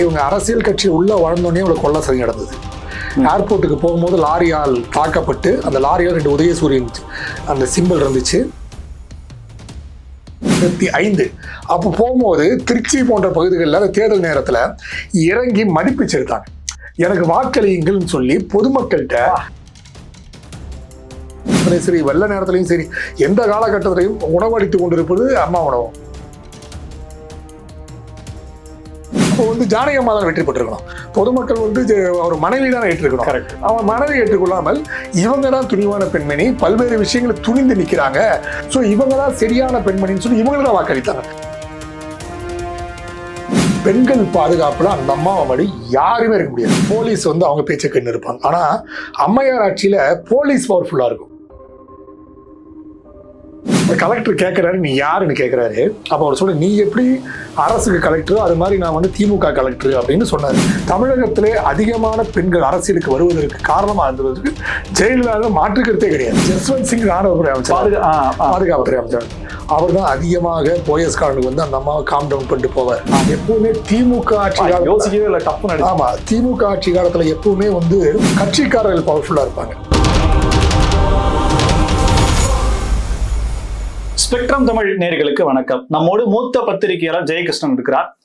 இவங்க அரசியல் கட்சி உள்ள வளர்ந்தோடனே இவங்களை கொள்ள சதி நடந்தது. ஏர்போர்ட்டுக்கு போகும்போது லாரியால் தாக்கப்பட்டு அந்த லாரியால் ரெண்டு உதயசூரியன் அந்த சிம்பிள் இருந்துச்சு. இருபத்தி ஐந்து. அப்போ போகும்போது திருச்சி போன்ற பகுதிகளில் அந்த தேர்தல் நேரத்தில் இறங்கி மதிப்பிச்சு எனக்கு வாக்களியுங்கள்னு சொல்லி பொதுமக்கள்கிட்ட சரி வெள்ள நேரத்திலையும் சரி எந்த காலகட்டத்திலையும் உணவளித்துக் கொண்டிருப்பது அம்மா உணவம் வந்து ஜானகி அம்மா தான் வெற்றி பெற்றிருக்கணும். பொதுமக்கள் வந்து அவர் மனைவி தான் ஏற்றிருக்கணும். கரெக்ட் அவன் மனதை ஏற்றுக்கொள்ளாமல் இவங்க தான் துணிவான பெண்மணி பல்வேறு விஷயங்களை துணிந்து நிற்கிறாங்க ஸோ இவங்க தான் சரியான பெண்மணின்னு சொல்லி இவங்க தான் வாக்களித்தாங்க. பெண்கள் பாதுகாப்புல அந்த அம்மாவை மாதிரி யாருமே இருக்க முடியாது. போலீஸ் வந்து அவங்க பேச்சை கண்ணு இருப்பாங்க. ஆனா அம்மையார் ஆட்சியில போலீஸ் பவர்ஃபுல்லா இருக்கும். கலெக்டர் கேட்கிறாரு நீ யாருன்னு கேட்கிறாரு அப்ப அவர் சொல்ல நீ எப்படி அரசுக்கு கலெக்டர் அது மாதிரி நான் வந்து திமுக கலெக்டர் அப்படின்னு சொன்னாரு. தமிழகத்திலே அதிகமான பெண்கள் அரசியலுக்கு வருவதற்கு காரணமா இருந்ததுக்கு ஜெயலலிதா மாற்றுக்கிறதே கிடையாது. ஜஸ்வந்த் சிங் ராணுவத்துறை அமைச்சர். பாதுகாப்புத்துறை அமைச்சர். அவர் தான் அதிகமாக போயஸ் கார்டுக்கு வந்து அந்த அம்மாவை காம் டவுன் பண்ணிட்டு போவார். எப்பவுமே திமுக ஆட்சி யோசிக்கவே இல்லை டப்பு நடிச்சு ஆமா திமுக ஆட்சி காலத்துல எப்பவுமே வந்து கட்சிக்காரர்கள் பவர்ஃபுல்லா இருப்பாங்க. ஸ்பெக்ட்ரம் தமிழ் நேர்களுக்கு வணக்கம். நம்மோடு மூத்த பத்திரிகையாளர் ஜெயகிருஷ்ணன் இருக்கிறார்.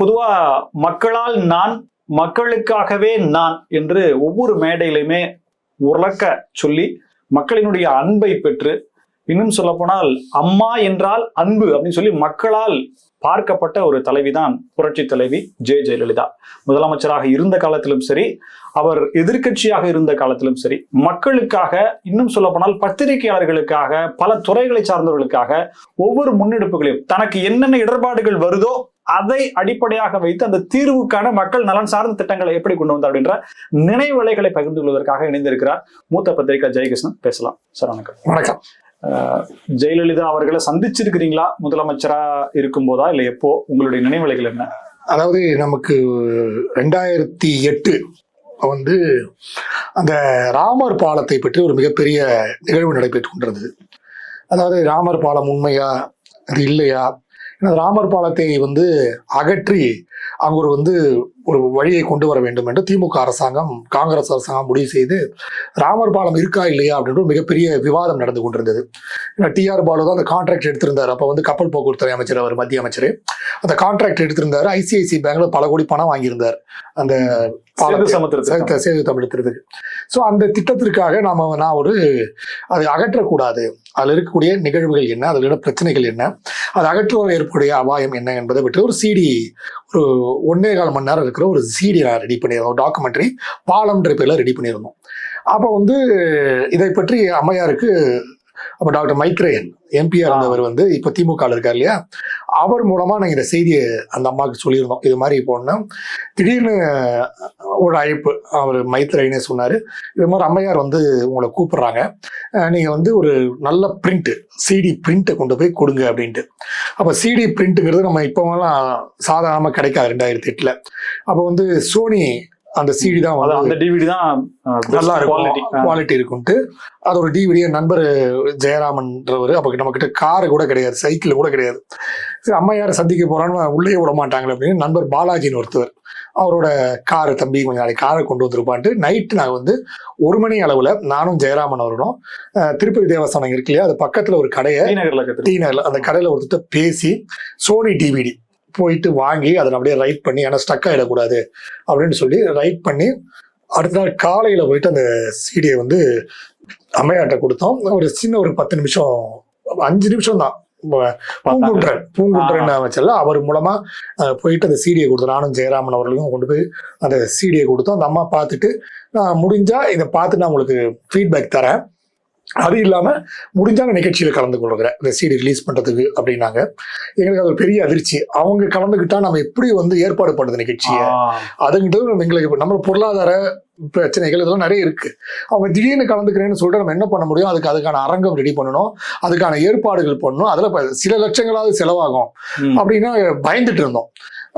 பொதுவா மக்களால் நான் மக்களுக்காகவே நான் என்று ஒவ்வொரு மேடையிலுமே உறக்க சொல்லி மக்களினுடைய அன்பை பெற்று இன்னும் சொல்லப்போனால் அம்மா என்றால் அன்பு அப்படின்னு சொல்லி மக்களால் பார்க்கப்பட்ட ஒரு தலைவிதான் புரட்சி தலைவி ஜெய ஜெயலலிதா. முதலமைச்சராக இருந்த காலத்திலும் சரி அவர் எதிர்க்கட்சியாக இருந்த காலத்திலும் சரி மக்களுக்காக இன்னும் சொல்லப்போனால் பத்திரிகையாளர்களுக்காக பல துறைகளை சார்ந்தவர்களுக்காக ஒவ்வொரு முன்னெடுப்புகளையும் தனக்கு என்னென்ன இடர்பாடுகள் வருதோ அதை அடிப்படையாக வைத்து அந்த தீர்வுக்கான மக்கள் நலன் சார்ந்த திட்டங்களை எப்படி கொண்டு வந்தார் அப்படின்ற நினைவலைகளை பகிர்ந்து கொள்வதற்காக இணைந்திருக்கிறார் மூத்த பத்திரிகை ஜெயகிருஷ்ணன். பேசலாம். சார் வணக்கம். வணக்கம். ஜெயலலிதா அவர்களை சந்திச்சிருக்கிறீங்களா? முதலமைச்சரா இருக்கும்போதா? இல்லை எப்போ? உங்களுடைய நினைவலைகள் என்ன? அதாவது நமக்கு ரெண்டாயிரத்தி எட்டு வந்து அந்த ராமர் பாலத்தை பற்றி ஒரு மிகப்பெரிய நிகழ்வு நடைபெற்று கொண்டிருந்தது. அதாவது ராமர் பாலம் உண்மையா? அது இல்லையா? ஏன்னா ராமர் பாலத்தை வந்து அகற்றி அங்க ஒரு வந்து ஒரு வழியை கொண்டு வர வேண்டும் என்று திமுக அரசாங்கம் காங்கிரஸ் அரசாங்கம் முடிவு செய்து ராமர் பாலம் இருக்கா இல்லையா அப்படின்ற மிகப்பெரிய விவாதம் நடந்து கொண்டிருந்தது. ஏன்னா டிஆர் பாலு தான் அந்த கான்ட்ராக்ட் எடுத்திருந்தார். அப்போ வந்து கப்பல் போக்குவரத்து அமைச்சர் அவர் மத்திய அமைச்சர். அந்த கான்ட்ராக்ட் எடுத்திருந்தாரு. ஐசிஐசி பேங்க்ல பல கோடி பணம் வாங்கியிருந்தார். அந்த சேது தமிழத்திற்கு ஸோ அந்த திட்டத்திற்காக நாம நான் ஒரு அதை அகற்றக்கூடாது. அதில் இருக்கக்கூடிய நிகழ்வுகள் என்ன? அதில் உள்ள பிரச்சனைகள் என்ன? அது அகற்றுவதால் ஏற்படக்கூடிய அபாயம் என்ன என்பதை பற்றி ஒரு சிடி ஒரு ஒன்னே கால் மணி நேரம் இருக்கிற ஒரு சிடி நான் ரெடி பண்ணியிருந்தோம். டாக்குமெண்ட்ரி பாலம்ன்ற பேரில் ரெடி பண்ணியிருந்தோம். அப்போ வந்து இதை பற்றி அம்மையாருக்கு அப்போ டாக்டர் மைத்ரேயன் எம்பியா இருந்தவர் வந்து இப்போ திமுக இருக்கார் இல்லையா? அவர் மூலமா நாங்கள் இந்த செய்தியை அந்த அம்மாவுக்கு சொல்லியிருந்தோம். இது மாதிரி போனா திடீர்னு ஒரு அழைப்பு அவர் மைத்ரேயனே சொன்னாரு இது மாதிரி அம்மையார் வந்து உங்களை கூப்பிடுறாங்க. அஹ் நீங்க வந்து ஒரு நல்ல பிரிண்ட் சிடி பிரிண்ட்டை கொண்டு போய் கொடுங்க அப்படின்ட்டு. அப்போ சிடி பிரிண்ட்டுங்கிறது நம்ம இப்போலாம் சாதாரணமாக கிடைக்காது ரெண்டாயிரத்தி எட்டுல. அப்போ வந்து சோனி அந்த சிடி தான் அந்த டிவிடி தான் best நல்லா. இருக்கும். குவாலிட்டி இருக்கும்ட்டு அது ஒரு டிவிடிய நண்பர் ஜெயராமன்றவர் அப்போ நம்ம கிட்ட காரு கூட கிடையாது சைக்கிள் கூட கிடையாது. சரி அம்மையாரை சந்திக்க போறான்னு உள்ளே விட மாட்டாங்களே அப்படின்னு நண்பர் பாலாஜின்னு ஒருத்தவர். அவரோட காரு தம்பி கொஞ்சம் நாளைக்கு காரை கொண்டு வந்திருப்பான்ட்டு நைட்டு நாங்கள் வந்து ஒரு மணி அளவில் நானும் ஜெயராமன் அவர்களும் திருப்பதி தேவஸ்தானம் இருக்கு இல்லையா அது பக்கத்தில் ஒரு கடையை டி நகர்ல அந்த கடையில் ஒருத்தர் பேசி சோனி டிவிடி போயிட்டு வாங்கி அதை அப்படியே ரைட் பண்ணி ஏன்னா ஸ்டக் ஆகிடக்கூடாது அப்படின்னு சொல்லி ரைட் பண்ணி அடுத்த நாள் காலையில் போயிட்டு அந்த சீடியை வந்து அம்மையாட்ட கொடுத்தோம். ஒரு சின்ன ஒரு பத்து நிமிஷம் அஞ்சு நிமிஷம் தான். பூங்குன்றன் பூங்குன்றன் அமைச்சர்ல அவர் மூலமா போயிட்டு அந்த சீடியை கொடுத்தோம். நானும் ஜெயராமன் அவர்களையும் கொண்டு போய் அந்த சீடியை கொடுத்தோம். அந்த அம்மா பார்த்துட்டு நான் முடிஞ்சா இதை பார்த்து நான் உங்களுக்கு ஃபீட்பேக் தரேன். அது இல்லாம முடிஞ்சா நான் நிகழ்ச்சியில கலந்து கொள்கிறேன் இந்த சீடி ரிலீஸ் பண்றதுக்கு அப்படின்னாங்க. எங்களுக்கு அது ஒரு பெரிய அதிர்ச்சி. அவங்க கலந்துக்கிட்டா நம்ம எப்படி வந்து ஏற்பாடு பண்றது நிகழ்ச்சியை? அதுங்கிட்ட நம்ம எங்களுக்கு நம்ம பொருளாதார பிரச்சனைகள் இதெல்லாம் நிறைய இருக்கு. அவங்க திடீர்னு கலந்துக்கிறேன்னு சொல்லிட்டு நம்ம என்ன பண்ண முடியும்? அதுக்கு அதுக்கான அரங்கம் ரெடி பண்ணணும். அதுக்கான ஏற்பாடுகள் பண்ணணும். அதுல சில லட்சங்களாவது செலவாகும். அப்படின்னா பயந்துட்டு இருந்தோம்.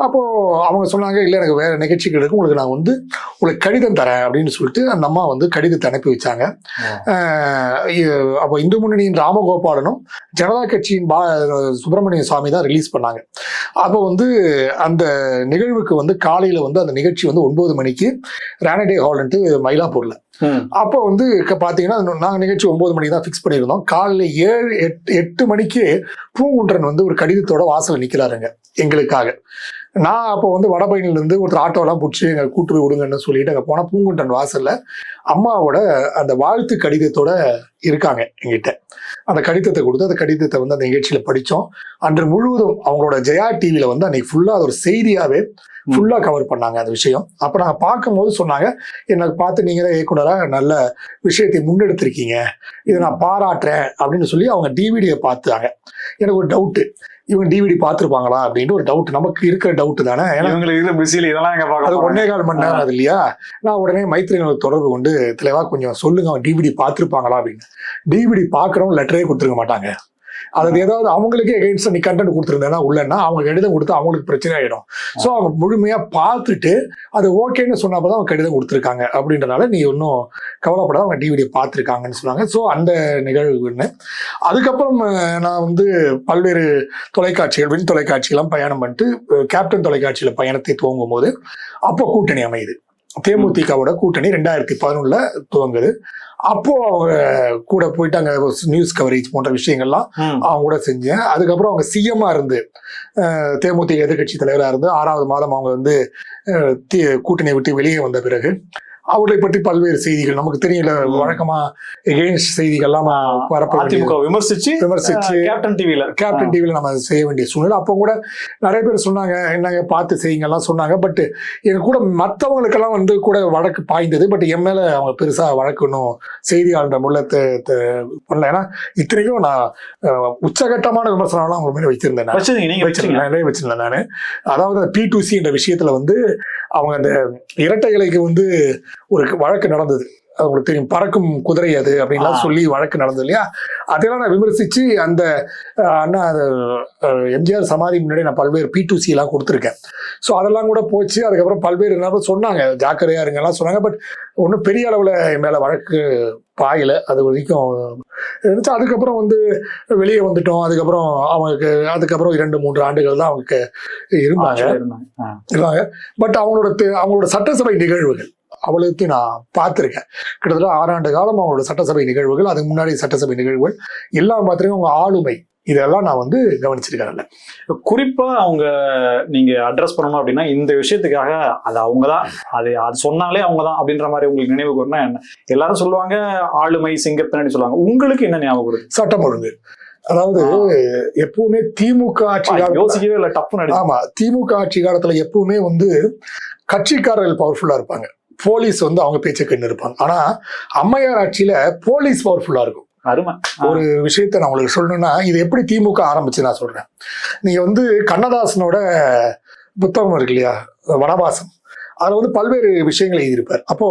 அப்போ அவங்க சொன்னாங்க இல்லை எனக்கு வேற நிகழ்ச்சிகள் இருக்கு. உங்களுக்கு நான் வந்து உங்களுக்கு கடிதம் தரேன். அப்படின்னு சொல்லிட்டு அந்த அம்மா வந்து கடிதத்தை அனுப்பி வச்சாங்க. அப்போ இந்து முன்னணியின் ராமகோபாலனும் ஜனதா கட்சியின் பா சுப்பிரமணிய சுவாமி தான் ரிலீஸ் பண்ணாங்க. அப்போ வந்து அந்த நிகழ்வுக்கு வந்து காலையில வந்து அந்த நிகழ்ச்சி வந்து ஒன்பது மணிக்கு ரானடே ஹால்ன்ட்டு மயிலாப்பூர்ல. அப்போ வந்து பாத்தீங்கன்னா நாங்கள் நிகழ்ச்சி ஒன்பது மணிக்கு தான் ஃபிக்ஸ் பண்ணியிருந்தோம். காலையில ஏழு எட்டு எட்டு மணிக்கு பூங்குன்றன் வந்து ஒரு கடிதத்தோட வாசல்ல நிக்கிறாருங்க எங்களுக்காக. நான் அப்போ வந்து வடபழனில இருந்து ஒருத்தர் ஆட்டோலாம் பிடிச்சி எங்க கூட்டு போய் விடுங்கன்னு சொல்லிட்டு அங்கே போனால் பூங்குன்றன் வாசல்ல அம்மாவோட அந்த வாழ்த்து கடிதத்தோட இருக்காங்க எங்கிட்ட அந்த கடிதத்தை கொடுத்து அந்த கடிதத்தை வந்து அந்த நிகழ்ச்சியில படித்தோம் அன்று முழுவதும் அவங்களோட ஜெயா டிவியில வந்து அன்னைக்கு ஃபுல்லா அது ஒரு செய்தியாவே ஃபுல்லா கவர் பண்ணாங்க அந்த விஷயம். அப்ப நாங்க பார்க்கும்போது சொன்னாங்க எனக்கு பார்த்து நீங்க தான் இயக்குனரா நல்ல விஷயத்தை முன்னெடுத்திருக்கீங்க. இதை நான் பாராட்டுறேன். அப்படின்னு சொல்லி அவங்க டிவிடியை பார்த்தாங்க. எனக்கு ஒரு டவுட்டு இவங்க டிவிடி பார்த்துருப்பாங்களா அப்படின்னு ஒரு டவுட் நமக்கு இருக்கிற டவுட் தானே? ஏன்னா பிஸியில் இதெல்லாம் எங்க பார்க்க ஒன்னே கால் மணி நேரம் அது இல்லையா? நான் உடனே மைத்திரியனுக்கு தொடர்பு கொண்டு தெளிவா கொஞ்சம் சொல்லுங்க அவன் டிவிடி பார்த்துருப்பாங்களா? அப்படின்னு. டிவிடி பார்க்குறவங்க லெட்டரே கொடுத்துருக்க மாட்டாங்க. அது ஏதாவது அவங்களுக்கே எகெயின்ஸ்ட் நீ கண்டென்ட் கொடுத்துருந்தேன்னா உள்ளன்னா அவங்க கடிதம் கொடுத்து அவங்களுக்கு பிரச்சனை ஆகிடும் ஸோ அவங்க முழுமையாக பார்த்துட்டு அது ஓகேன்னு சொன்னப்பதான் அவங்க கடிதம் கொடுத்துருக்காங்க. அப்படின்றனால நீ ஒன்றும் கவலைப்படாத அவங்க டிவிடி பார்த்துருக்காங்கன்னு சொன்னாங்க. ஸோ அந்த நிகழ்வுன்னு அதுக்கப்புறம் நான் வந்து பல்வேறு தொலைக்காட்சிகள் வெளி தொலைக்காட்சிகள்லாம் பயணம் பண்ணிட்டு கேப்டன் தொலைக்காட்சியில் பயணத்தை துவங்கும் போது அப்போ கூட்டணி அமையுது. தேமுதிகவோட கூட்டணி ரெண்டாயிரத்தி பதினொன்னுல துவங்குது அப்போ அவங்க கூட போயிட்டு அங்க நியூஸ் கவரேஜ் போன்ற விஷயங்கள்லாம். அவங்க கூட செஞ்சேன் அதுக்கப்புறம் அவங்க சிஎம்மா இருந்து அஹ், தேமுதிக எதிர்கட்சி தலைவராக இருந்து ஆறாவது மாதம் அவங்க வந்து கூட்டணியை விட்டு வெளியே வந்த பிறகு அவர்களை பற்றி பல்வேறு செய்திகள். நமக்கு தெரியல. வழக்கமா எகெயின்ஸ்ட் செய்திகள்லாம். அதிமுக விமர்சிச்சு விமர்சிச்சு கேப்டன் டிவில கேப்டன் டிவியில் நம்ம செய்ய வேண்டிய சூழ்நிலை. அப்போ கூட நிறைய பேர் சொன்னாங்க என்னங்க பார்த்து செய்யுங்கலாம் சொன்னாங்க. பட் எனக்கு கூட மற்றவங்களுக்கெல்லாம் வந்து கூட வழக்கு பாய்ந்தது. பட் என் மேல அவங்க பெருசா வழக்கு இன்னும் செய்தியாளர் முள்ள தெ- தெ- பண்ணல. ஏன்னா இத்தனைக்கும் நான் உச்சகட்டமான விமர்சனம்லாம் அவங்க மேல வச்சிருந்தேன். வச்சிருந்தேன் நிறைய வச்சிருந்தேன் நான். அதாவது பி டு சி என்ற விஷயத்துல வந்து அவங்க அந்த இரட்டை இலைக்கு வந்து ஒரு வழக்கு நடந்தது. அது உங்களுக்கு தெரியும் பறக்கும் குதிரை அது அப்படின்லாம். சொல்லி வழக்கு நடந்தது இல்லையா? அதெல்லாம் நான் விமர்சிச்சு அந்த அண்ணா அது, எம்ஜிஆர் சமாதி முன்னாடி நான் பல்வேறு பி டு சி எல்லாம் கொடுத்துருக்கேன். ஸோ அதெல்லாம் கூட போச்சு. அதுக்கப்புறம் பல்வேறு நபர் சொன்னாங்க. ஜாக்கிரதையா இருங்கலாம் சொன்னாங்க. பட் ஒன்றும் பெரிய அளவில் என் மேல வழக்கு பாயல. அது வரைக்கும் இருந்துச்சு. அதுக்கப்புறம் வந்து வெளியே வந்துட்டோம். அதுக்கப்புறம் அவங்களுக்கு அதுக்கப்புறம் இரண்டு மூன்று ஆண்டுகள் தான் அவங்க இருந்தாங்க. இருந்தாங்க. பட் அவங்களோட அவங்களோட சட்டசபை நிகழ்வுகள் அவளுக்கு நான் பார்த்துருக்கேன். கிட்டத்தட்ட ஆறாண்டு காலம் அவங்களோட சட்டசபை நிகழ்வுகள் அதுக்கு முன்னாடி சட்டசபை நிகழ்வுகள் எல்லாம் பார்த்துருக்கேன். அவங்க ஆளுமை இதெல்லாம் நான் வந்து கவனிச்சிருக்கேன் குறிப்பா அவங்க நீங்க அட்ரஸ் பண்ணணும் அப்படின்னா இந்த விஷயத்துக்காக அது அவங்கதான். அது அது சொன்னாலே அவங்கதான் அப்படின்ற மாதிரி உங்களுக்கு நினைவு கூறினா என்ன? எல்லாரும் சொல்லுவாங்க ஆளுமை சிங்கப்பினடி சொல்லுவாங்க. உங்களுக்கு என்ன ஞாபகம் வருது? சட்டம் ஒழுங்கு. அதாவது எப்பவுமே திமுக ஆட்சி யோசிக்கவே இல்லை டப்பு ஆமா திமுக ஆட்சி காலத்துல எப்பவுமே வந்து கட்சிக்காரர்கள் பவர்ஃபுல்லா இருப்பாங்க. போலீஸ் வந்து அவங்க பேச்சை கண்ணு இருப்பாங்க ஆனா அம்மையார் ஆட்சியில போலீஸ் பவர்ஃபுல்லா இருக்கும். அருமை. ஒரு விஷயத்த நான் உங்களுக்கு சொல்லணும்னா இது எப்படி திமுக ஆரம்பிச்சு நான் சொல்றேன். நீங்க வந்து கண்ணதாசனோட புத்தகம் இருக்கு இல்லையா? வனவாசம். அதுல வந்து பல்வேறு விஷயங்களை எழுதியிருப்பார். அப்போ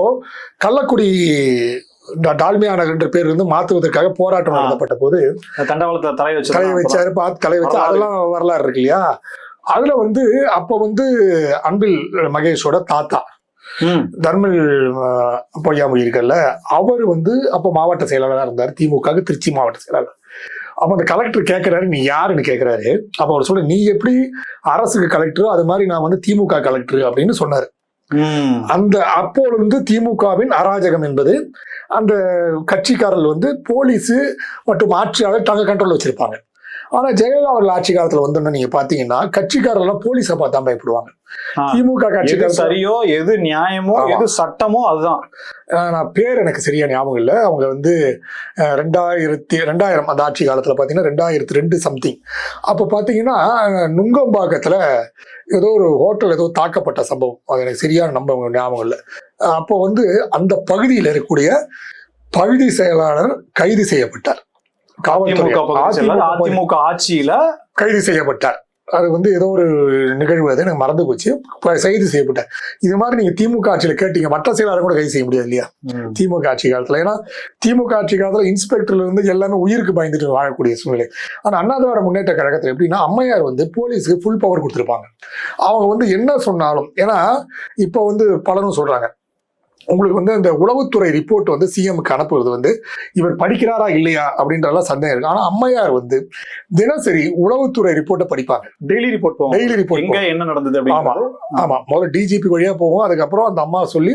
கள்ளக்குடி டால்மியா நகர் என்ற பேர் வந்து மாத்துவதற்காக போராட்டம். நடத்தப்பட்ட போது தண்டவாளத்துல தலை வச்சு தலை வச்சாரு பார்த்து தலை வச்சு. அதெல்லாம் வரலாறு இருக்கு இல்லையா? அதுல வந்து அப்ப வந்து அன்பில் மகேஷோட தாத்தா. தர்மல் பொய்யாமொழி இருக்கல்ல அவர் வந்து அப்போ மாவட்ட செயலாளராக இருந்தார் திமுக திருச்சி மாவட்ட செயலாளர். அப்போ அந்த கலெக்டர் கேட்கிறாரு நீ யாருன்னு கேட்கிறாரு அப்போ அவர் சொல்ற நீ எப்படி அரசுக்கு கலெக்டரோ அது மாதிரி நான் வந்து திமுக கலெக்டர் அப்படின்னு சொன்னார். அந்த அப்பொழுது திமுகவின் அராஜகம் என்பது அந்த கட்சிக்காரர்கள் வந்து போலீஸ் மற்றும் ஆட்சியாளர் தங்க கண்ட்ரோல் வச்சிருப்பாங்க. ஆனா ஜெயலலிதா அவர்கள் ஆட்சி காலத்துல வந்தோம்னா நீங்க பாத்தீங்கன்னா கட்சிக்காரர்கள் போலீஸை பார்த்தா பயப்படுவாங்க. திமுக எது கட்சிக்காரர்கள் சரியோ எது நியாயமோ. எது சட்டமோ அதுதான். நான் பேர் எனக்கு சரியா ஞாபகம் இல்லை. அவங்க வந்து ரெண்டாயிரத்தி ரெண்டாயிரம் அந்த ஆட்சி காலத்தில் பார்த்தீங்கன்னா ரெண்டாயிரத்தி ரெண்டு சம்திங் அப்போ பார்த்தீங்கன்னா நுங்கம்பாக்கத்தில் ஏதோ ஒரு ஹோட்டல் ஏதோ தாக்கப்பட்ட சம்பவம். அது எனக்கு சரியான நம்ப ஞாபகம் இல்லை. அப்போ வந்து அந்த பகுதியில் இருக்கக்கூடிய பகுதி செயலாளர் கைது செய்யப்பட்டார். அதிமுக அதிமுக ஆட்சியில கைது செய்யப்பட்டார். அது வந்து ஏதோ ஒரு நிகழ்வு அது எனக்கு மறந்து போச்சு. கைது செய்யப்பட்டேன் இது மாதிரி நீங்க திமுக ஆட்சியில கேட்டீங்க மற்ற செயலாளர் கூட கைது செய்ய முடியாது இல்லையா? திமுக ஆட்சி காலத்துல. ஏன்னா திமுக ஆட்சி காலத்துல இன்ஸ்பெக்டர்ல இருந்து எல்லாமே உயிருக்கு பயந்துட்டு வாழக்கூடிய சூழ்நிலை. ஆனா அண்ணா திராவிட முன்னேற்ற கழகத்துல எப்படின்னா அம்மையார் வந்து போலீஸுக்கு ஃபுல் பவர் கொடுத்துருப்பாங்க. அவங்க வந்து என்ன சொன்னாலும் ஏன்னா இப்போ வந்து பலரும் சொல்றாங்க உங்களுக்கு வந்து இந்த உளவுத்துறை ரிப்போர்ட் வந்து சிஎம்க்கு அனுப்புறது வந்து இவர் படிக்கிறாரா இல்லையா அப்படின்றலாம் சந்தேகம் இருக்கு. ஆனா அம்மையார் வந்து தினசரி உளவுத்துறை ரிப்போர்ட்டை படிப்பாங்க. டெய்லி ரிப்போர்ட் போவோம். டெய்லி ரிப்போர்ட் என்ன நடந்தது ஆமா ஆமா. முதல்ல டிஜிபி வழியா போவோம். அதுக்கப்புறம் அந்த அம்மா சொல்லி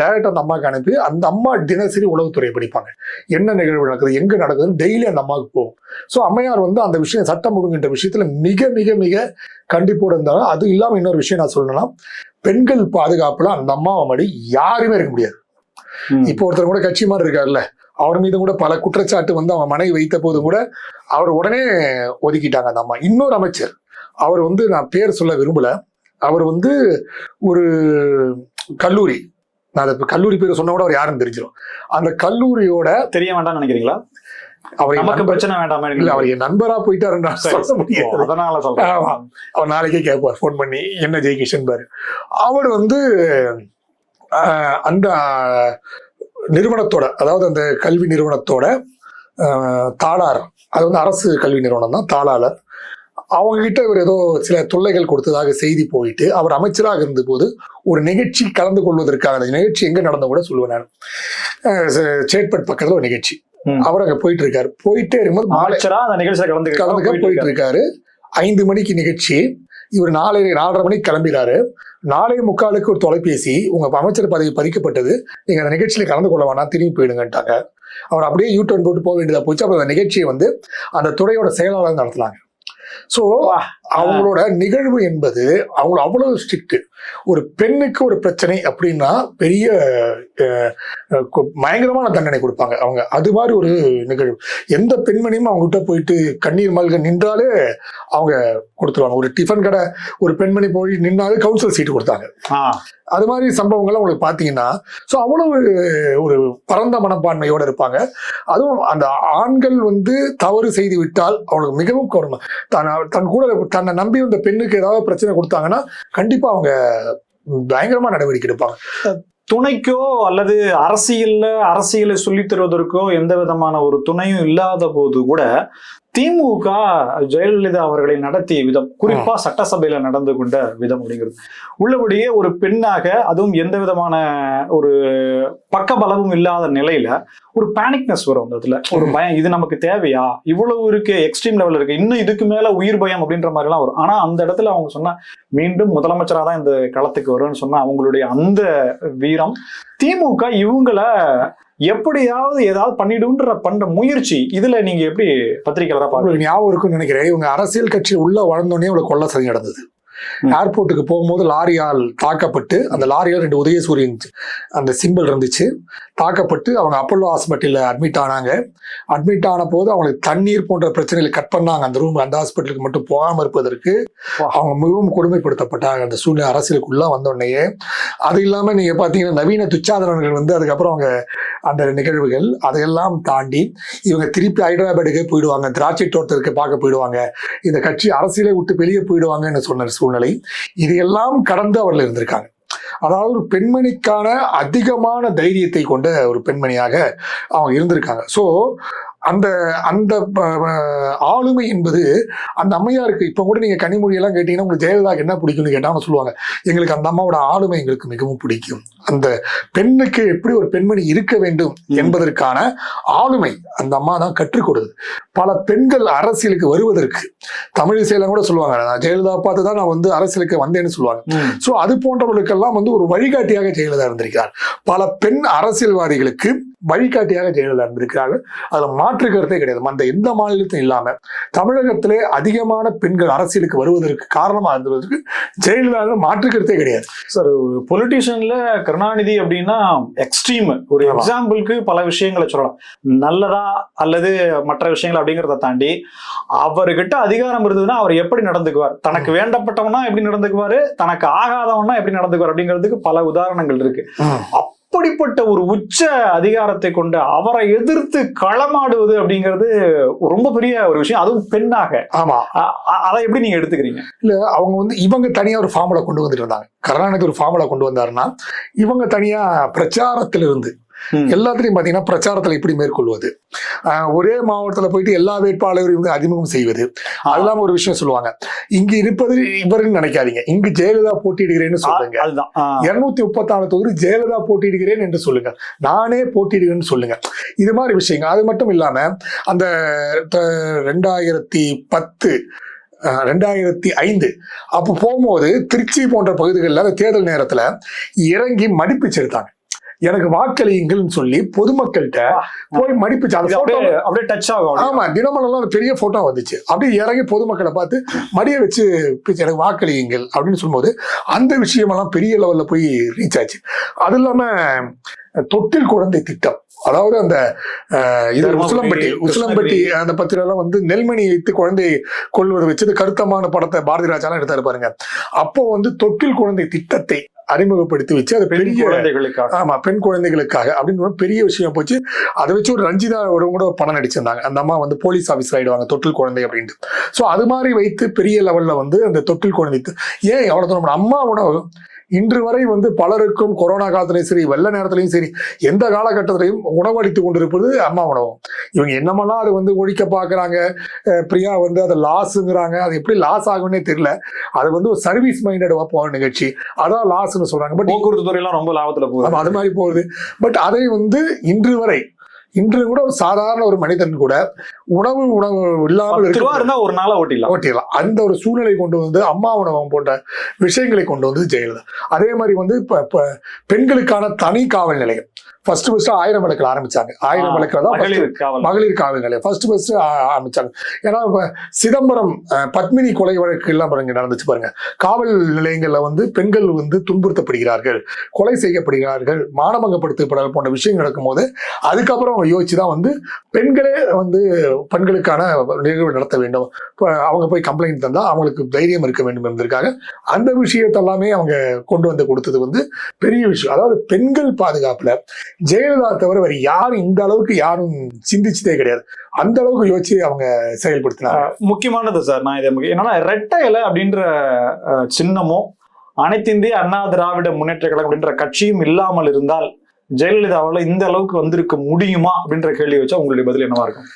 டைரக்ட் அந்த அம்மாவுக்கு அனுப்பி அந்த அம்மா தினசரி உளவுத்துறை படிப்பாங்க. என்ன நிகழ்வு நடக்குது எங்க நடக்குதுன்னு டெய்லி அந்த அம்மாவுக்கு போகும் ஸோ அம்மையார் வந்து அந்த விஷயம் சட்டம் ஒழுங்குன்ற விஷயத்துல மிக மிக மிக கண்டிப்போடு இருந்தாலும் அது இல்லாம இன்னொரு விஷயம் நான் சொல்லணும்னா பெண்கள் பாதுகாப்புல அந்த அம்மாவை மாதிரி யாருமே இருக்க முடியாது. இப்போ ஒருத்தர் கூட கட்சி மாதிரி இருக்காருல்ல அவர் மீது கூட பல குற்றச்சாட்டு வந்து அவங்க மனைவி வைத்த போது கூட அவர் உடனே ஒதுக்கிட்டாங்க அந்த அம்மா. இன்னொரு அமைச்சர் அவர் வந்து நான் பேர் சொல்ல விரும்பல அவர் வந்து ஒரு கல்லூரி நான் கல்லூரி பேர் சொன்னா கூட அவர் யாருன்னு தெரிஞ்சிடும் அந்த கல்லூரியோட தெரிய வேண்டாம்னு நினைக்கிறீங்களா? அவர் நமக்கு பிரச்சனை வேண்டாமே இல்ல அவர் என் நண்பரா போயிட்டாருன்னு சொல்ல முடியாது. அதனால ஆமா. சொல்றேன் அவர் நாளைக்கே கேட்பார் ஃபோன் பண்ணி என்ன ஜெய்கிஷன் பாரு? அவர் வந்து அந்த நிறுவனத்தோட அதாவது அந்த கல்வி நிறுவனத்தோட தாளார் அது வந்து அரசு கல்வி நிறுவனம் தான் தாளாளர் அவங்க கிட்ட இவர் ஏதோ சில தொல்லைகள் கொடுத்ததாக செய்தி போயிட்டு அவர் அமைச்சராக இருந்தபோது ஒரு நிகழ்ச்சி கலந்து கொள்வதற்காக அந்த நிகழ்ச்சி எங்க நடந்த கூட சொல்லுவேன் நான். சேட்பட் பக்கத்துல ஒரு நிகழ்ச்சி. அவர் அங்க போயிட்டு இருக்காரு போயிட்டே இருக்கும்போது கலந்து கலந்துக்க போயிட்டு இருக்காரு ஐந்து மணிக்கு நிகழ்ச்சி. இவர் நாலரை நாலரை மணிக்கு கிளம்பிறாரு. நாளை முக்காலுக்கு ஒரு தொலைபேசி உங்க அமைச்சர் பதவி பறிக்கப்பட்டது. நீங்க அந்த நிகழ்ச்சியில கலந்து கொள்ள வேணாம் திரும்பி போயிடுங்கன்ட்டாங்க. அவர் அப்படியே யூ டர்ன் போட்டு போக வேண்டியதா போச்சு. அப்புறம் அந்த நிகழ்ச்சியை வந்து அந்த துறையோட செயலாளர் நடத்தினாங்க. ஸோ. அவங்களோட நிகழ்வு என்பது அவங்க அவ்வளவு ஸ்ட்ரிக்ட் ஒரு பெண்ணுக்கு ஒரு பிரச்சனை அப்படின்னா பெரிய பயங்கரமான தண்டனை கொடுப்பாங்க அவங்க. அது மாதிரி ஒரு நிகழ்வு. எந்த பெண்மணியும் அவங்ககிட்ட போயிட்டு கண்ணீர் மல்க நின்றாலே அவங்க கொடுத்துருவாங்க. ஒரு டிஃபன் கடை ஒரு பெண்மணி போய் நின்னாலே கவுன்சில் சீட்டு கொடுத்தாங்க. அது மாதிரி சம்பவங்கள்லாம் உங்களுக்கு பார்த்தீங்கன்னா ஸோ அவ்வளவு ஒரு பரந்த மனப்பான்மையோடு இருப்பாங்க. அதுவும் அந்த ஆண்கள் வந்து தவறு செய்து விட்டால் அவங்களுக்கு மிகவும் கொடுமை தன் தன் கூட தன்னை நம்பி வந்த பெண்ணுக்கு ஏதாவது பிரச்சனை கொடுத்தாங்கன்னா கண்டிப்பாக அவங்க பயங்கரமாக நடவடிக்கை எடுப்பாங்க. துணைக்கோ அல்லது அரசியல்ல அரசியலை சொல்லித் தருவதற்கோ எந்த விதமான ஒரு துணையும் இல்லாத போது கூட திமுக ஜெயலலிதா அவர்களை நடத்திய விதம் குறிப்பா சட்டசபையில நடந்து கொண்ட விதம் அப்படிங்கிறது. உள்ளபடியே ஒரு பெண்ணாக அதுவும் எந்த விதமான ஒரு பக்கபலமும் இல்லாத நிலையில ஒரு பேனிக்னஸ் வரும் அந்த இடத்துல ஒரு பயம் இது நமக்கு தேவையா? இவ்வளவு இருக்கு எக்ஸ்ட்ரீம் லெவல் இருக்கு. இன்னும் இதுக்கு மேல உயிர் பயம் அப்படின்ற மாதிரி எல்லாம் வரும். ஆனா அந்த இடத்துல அவங்க சொன்னா மீண்டும் முதலமைச்சரா தான் இந்த களத்துக்கு வரும்னு சொன்னா அவங்களுடைய அந்த வீரம் திமுக இவங்கள எப்படியாவது ஏதாவது பண்ணிடுன்ற பண்ற முயற்சி இதுல நீங்க எப்படி பத்திரிகையாளரா பாக்குறீங்க உங்களுக்கு ஞாபகம் இருக்கும்னு நினைக்கிறேன். இவங்க அரசியல் கட்சி உள்ள வளர்ந்தோடனே இவங்களுக்கு கொள்ள சதி நடந்தது. ஏர்போர்ட்டுக்கு போகும்போது லாரியால் தாக்கப்பட்டு அந்த லாரியால் ரெண்டு உதயசூரியன் அந்த சிம்பிள் இருந்துச்சு. தாக்கப்பட்டு அவங்க அப்பல்லோ ஹாஸ்பிட்டலில் அட்மிட் ஆனாங்க. அட்மிட் ஆன போது அவங்களுக்கு தண்ணீர் போன்ற பிரச்சனைகளை கட் பண்ணாங்க. அந்த ரூம் அந்த ஹாஸ்பிட்டலுக்கு மட்டும் போகாமல் இருப்பதற்கு. அவங்க மிகவும் கொடுமைப்படுத்தப்பட்டாங்க. அந்த சூழ்நிலை அரசியலுக்குள்ள வந்தோடனேயே அது இல்லாம நீங்க பாத்தீங்கன்னா நவீன துச்சாதனர்கள் வந்து அதுக்கப்புறம் அவங்க அந்த நிகழ்வுகள் அதையெல்லாம் தாண்டி இவங்க திருப்பி ஹைதராபாத்துக்கே போயிடுவாங்க திராட்சை தோட்டத்திற்கு பார்க்க போயிடுவாங்க இந்த கட்சி அரசியலை விட்டு வெளியே போயிடுவாங்கன்னு சொன்ன சூழ்நிலை இதையெல்லாம் கடந்து அவர்கள் இருந்திருக்காங்க. அதாவது ஒரு பெண்மணிக்கான அதிகமான தைரியத்தை கொண்ட ஒரு பெண்மணியாக அவங்க இருந்திருக்காங்க. ஸோ அந்த அந்த ஆளுமை என்பது அந்த அம்மையாருக்கு இப்போ கூட நீங்க கனிமொழி எல்லாம் கேட்டீங்கன்னா உங்களுக்கு ஜெயலலிதாக்கு என்ன பிடிக்கும்னு கேட்டா அவங்க சொல்லுவாங்க. எங்களுக்கு அந்த அம்மாவோட ஆளுமை எங்களுக்கு மிகவும் பிடிக்கும். அந்த பெண்ணுக்கு எப்படி ஒரு பெண்மணி இருக்க வேண்டும் என்பதற்கான ஆளுமை அந்த அம்மா தான் கற்றுக் கொடுக்குது பல பெண்கள் அரசியலுக்கு வருவதற்கு தமிழிசையெல்லாம் கூட சொல்லுவாங்க நான் ஜெயலலிதா பார்த்து தான் நான் வந்து அரசியலுக்கு வந்தேன்னு சொல்லுவாங்க. ஸோ அது போன்றவர்களுக்கெல்லாம் வந்து ஒரு வழிகாட்டியாக ஜெயலலிதா இருந்திருக்கிறார். பல பெண் அரசியல்வாதிகளுக்கு வழிகாட்டியாக ஜெயலலிதா இருந்திருக்கிறார்கள். அதுல மாற்று கருத்தே கிடையாது. மற்ற எந்த மாநிலத்திலும் இல்லாம தமிழகத்திலே அதிகமான பெண்கள் அரசியலுக்கு வருவதற்கு காரணமா இருந்ததற்கு ஜெயலலிதா மாற்று கருத்தே கிடையாது. சார் பொலிட்டிஷியன்ல கருணாநிதி அப்படின்னா எக்ஸ்ட்ரீம் ஒரு. எக்ஸாம்பிளுக்கு பல விஷயங்களை சொல்லலாம். நல்லதா அல்லது மற்ற விஷயங்கள் அப்படிங்கிறத தாண்டி அவர்கிட்ட அதிகாரம் இருந்ததுன்னா அவர் எப்படி நடந்துக்குவார்? தனக்கு வேண்டப்பட்டவனா எப்படி நடந்துக்குவாரு? தனக்கு ஆகாதவனா எப்படி நடந்துக்குவார் அப்படிங்கிறதுக்கு பல உதாரணங்கள் இருக்கு. அப்படிப்பட்ட ஒரு உச்ச அதிகாரத்தை கொண்ட அவரை எதிர்த்து களமாடுவது அப்படிங்கிறது ரொம்ப பெரிய ஒரு விஷயம். அதுவும் பெண்ணாக. ஆமா. அதை எப்படி நீங்க எடுத்துக்கிறீங்க? இல்ல அவங்க வந்து இவங்க தனியா ஒரு ஃபார்முலா கொண்டு வந்துட்டு இருந்தாங்க கருணாநிதி ஒரு ஃபார்முலா கொண்டு வந்தாருன்னா இவங்க தனியா பிரச்சாரத்திலிருந்து. எல்லாத்துலயும் பாத்தீங்கன்னா பிரச்சாரத்துல எப்படி மேற்கொள்வது? ஒரே மாவட்டத்துல போயிட்டு எல்லா வேட்பாளரையும் வந்து அறிமுகம் செய்வது. அதெல்லாம் ஒரு விஷயம் சொல்லுவாங்க. இங்க இருப்பது இவருன்னு நினைக்காதீங்க. இங்கு ஜெயலலிதா போட்டியிடுகிறேன்னு சொல்லுங்க. இருநூத்தி முப்பத்தாறு தொகுதி ஜெயலலிதா போட்டியிடுகிறேன் என்று சொல்லுங்க. நானே போட்டியிடுகிறேன்னு சொல்லுங்க. இது மாதிரி விஷயங்கள். அது மட்டும் இல்லாம அந்த ரெண்டாயிரத்தி பத்து ரெண்டாயிரத்தி ஐந்து அப்போ போகும்போது திருச்சி போன்ற பகுதிகளில் அந்த தேர்தல் நேரத்துல இறங்கி மடிப்பு செலுத்தாங்க. எனக்கு வாக்களியுங்கள்னு சொல்லி பொதுமக்கள்கிட்ட போய் மடிப்பு அந்த அப்படியே டச் ஆகும். ஆமா தினமலர்லாம் ஒரு பெரிய போட்டோ வந்துச்சு. அப்படியே இறங்கி பொதுமக்களை பார்த்து மடியை வச்சு எனக்கு வாக்களியுங்கள் அப்படின்னு சொல்லும்போது அந்த விஷயமெல்லாம் பெரிய லெவல்ல போய் ரீச் ஆச்சு. அது இல்லாம தொட்டில் குழந்தை திட்டம். அதாவது அந்த இது உசிலம்பட்டி உசிலம்பட்டி. அந்த பத்திரெல்லாம் வந்து நெல்மணி வைத்து குழந்தை கொள்வது வச்சது கருத்தமான படத்தை பாரதி ராஜாலாம் எடுத்தாரு பாருங்க. அப்போ வந்து தொட்டில் குழந்தை திட்டத்தை அறிமுகப்படுத்தி வச்சு அது பெரிய குழந்தைகளுக்காக. ஆமா பெண் குழந்தைகளுக்காக அப்படின்னு பெரிய விஷயம் போச்சு. அதை வச்சு ஒரு ரஞ்சிதா ஒரு கூட படம் நடிச்சிருந்தாங்க. அந்த அம்மா வந்து போலீஸ் ஆஃபீஸர் ஆயிடுவாங்க தொட்டில் குழந்தை அப்படின்ட்டு. ஸோ அது மாதிரி வைத்து பெரிய லெவல்ல வந்து அந்த தொட்டில் குழந்தை ஏன் எவ்வளவு தூரம் நம்ம அம்மா உணவு இன்று வரை வந்து பலருக்கும் கொரோனா காலத்திலையும் சரி வெள்ள நேரத்திலையும் சரி எந்த காலகட்டத்திலையும் உணவளித்து கொண்டிருப்பது அம்மா உணவும் இவங்க என்னமெல்லாம் அது வந்து ஒழிக்க பார்க்கறாங்க? பிரியா வந்து அதை லாஸுங்கிறாங்க அது எப்படி லாஸ் ஆகும்னே தெரியல. அது வந்து ஒரு சர்வீஸ் மைண்டடாக போன நிகழ்ச்சி. அதான் லாஸ்ன்னு சொல்றாங்க. பட் போக்குவரத்து துறையெல்லாம் ரொம்ப லாபத்துல போகுது. அது மாதிரி போகுது. பட் அதை வந்து இன்று வரை இன்று கூட ஒரு சாதாரண ஒரு மனிதன் கூட உணவு உணவு இல்லாமல் இருந்தா ஒரு நாளை ஓட்டிடலாம். ஓட்டிடலாம். அந்த ஒரு சூழ்நிலை கொண்டு வந்து அம்மா உணவகம் போன்ற விஷயங்களை கொண்டு வந்து ஜெயலலிதா. அதே மாதிரி வந்து இப்ப பெண்களுக்கான தனி காவல் நிலையம். ஃபர்ஸ்ட் ஃபர்ஸ்ட் ஆயிரம் விளக்கில் ஆரம்பிச்சாங்க. ஆயிரம் விளக்கில் தான் மகளிர் காவல். நிலையம். ஃபர்ஸ்ட் ஃபர்ஸ்ட் ஆரம்பிச்சாங்க. ஏன்னா இப்ப சிதம்பரம் பத்மினி கொலை வழக்கு எல்லாம் பாருங்க நடந்துச்சு பாருங்க. காவல் நிலையங்கள்ல வந்து பெண்கள் வந்து துன்புறுத்தப்படுகிறார்கள் கொலை செய்யப்படுகிறார்கள் மானபங்கப்படுத்தப்படுற போன்ற விஷயங்கள் நடக்கும்போது அதுக்கப்புறம் அவங்க யோசிச்சு தான் வந்து பெண்களே வந்து பெண்களுக்கான நிகழ்வு நடத்த வேண்டும். இப்ப அவங்க போய் கம்ப்ளைண்ட் தந்தா அவங்களுக்கு தைரியம் இருக்க வேண்டும் என்பதற்காக அந்த விஷயத்தெல்லாமே அவங்க கொண்டு வந்து கொடுத்தது வந்து பெரிய விஷயம். அதாவது பெண்கள் பாதுகாப்புல ஜெயலலிதா தவிர வேற யாரும் இந்த அளவுக்கு யாரும் சிந்திச்சதே கிடையாது. அந்த அளவுக்கு யோசிச்சு அவங்க செயல்படுத்தினாங்க. முக்கியமானது சார் நான் இதை என்னன்னா ரெட்டை இலை அப்படின்ற சின்னமும் அனைத்து இந்திய அண்ணா திராவிட முன்னேற்ற கழகம் அப்படின்ற கட்சியும் இல்லாமல் இருந்தால் ஜெயலலிதாவால இந்த அளவுக்கு வந்திருக்க முடியுமா அப்படின்ற கேள்வி வச்சா உங்களுடைய பதில் என்னவா இருக்கும்?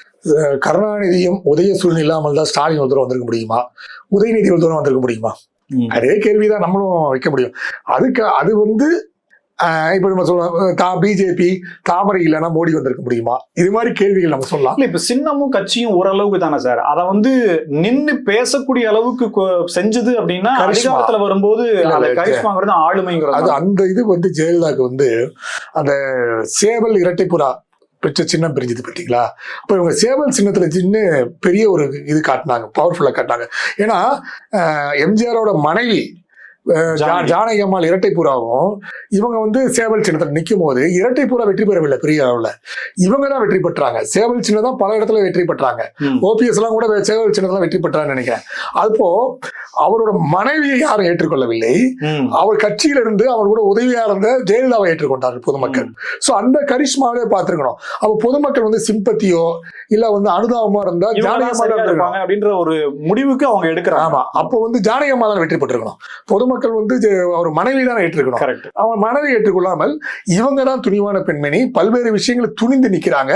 கருணாநிதியும் உதயசூரன் இல்லாமல் தான் ஸ்டாலின் ஒரு தூரம் வந்திருக்க முடியுமா? உதயநிதி ஒரு தூரம் வந்திருக்க முடியுமா? அதே கேள்விதான் நம்மளும் வைக்க முடியும். அதுக்கு அது வந்து இப்ப நம்ம சொல்லலாம் தா பிஜேபி தாமரை இல்லைன்னா மோடி வந்திருக்க முடியுமா? இது மாதிரி கேள்விகள் நம்ம சொல்லலாம். இல்ல இப்ப சின்னமும் கட்சியும் ஓரளவுக்கு தானே சார். அத வந்து நின்னு பேசக்கூடிய அளவுக்கு செஞ்சது அப்படின்னா. அதிகாரத்துல வரும்போது கரிஷ்மாங்கிறது அது ஆளுமைங்கிறது அந்த இது வந்து ஜெயலலிதாக்கு வந்து அந்த சேவல் இரட்டைப்புறா பெற்ற சின்னம் பிரிஞ்சது பார்த்தீங்களா? அப்போ இவங்க சேவல் சின்னத்துல சின்ன பெரிய ஒரு இது காட்டினாங்க பவர்ஃபுல்லா காட்டினாங்க. ஏன்னா எம்ஜிஆரோட மனைவி ஜானகி. அம்மாள் இரட்டைப்புறாவும் இவங்க வந்து சேவல் சின்னத்தில் நிற்கும் போது இரட்டைப்புறா வெற்றி பெறவில்லை பெரிய அளவுல இவங்க தான் வெற்றி பெற்றாங்க. சேவல் சின்னம் தான் பல இடத்துல வெற்றி பெற்றாங்க. ஓபிஎஸ் எல்லாம் கூட சேவல் சின்னத்துல வெற்றி பெற்றான்னு நினைக்கிறேன். அப்போ அவரோட மனைவியை யாரும் ஏற்றுக்கொள்ளவில்லை. அவர் கட்சியில இருந்து அவர் கூட உதவியா இருந்த ஜெயலலிதாவை ஏற்றுக்கொண்டார்கள் பொதுமக்கள். சோ அந்த கரிஷ்மாவே பார்த்திருக்கணும். அப்ப பொதுமக்கள் வந்து சிம்பத்தியோ இல்ல வந்து அனுதாபமா இருந்தா ஜானகி. அப்படின்ற ஒரு முடிவுக்கு அவங்க எடுக்கிறாங்க. ஆமா. அப்போ வந்து ஜானகி அம்மா தான் வெற்றி பெற்றிருக்கணும். பொதுமக்கள் வந்து ஜெ- அவர் மனைவி தான் ஏற்றுக்கணும் கரெக்ட் அவன் மனைவி ஏற்றுக்கொள்ளாமல் இவங்க தான் துணிவான பெண்மணி பல்வேறு விஷயங்களை துணிந்து நிக்கிறாங்க.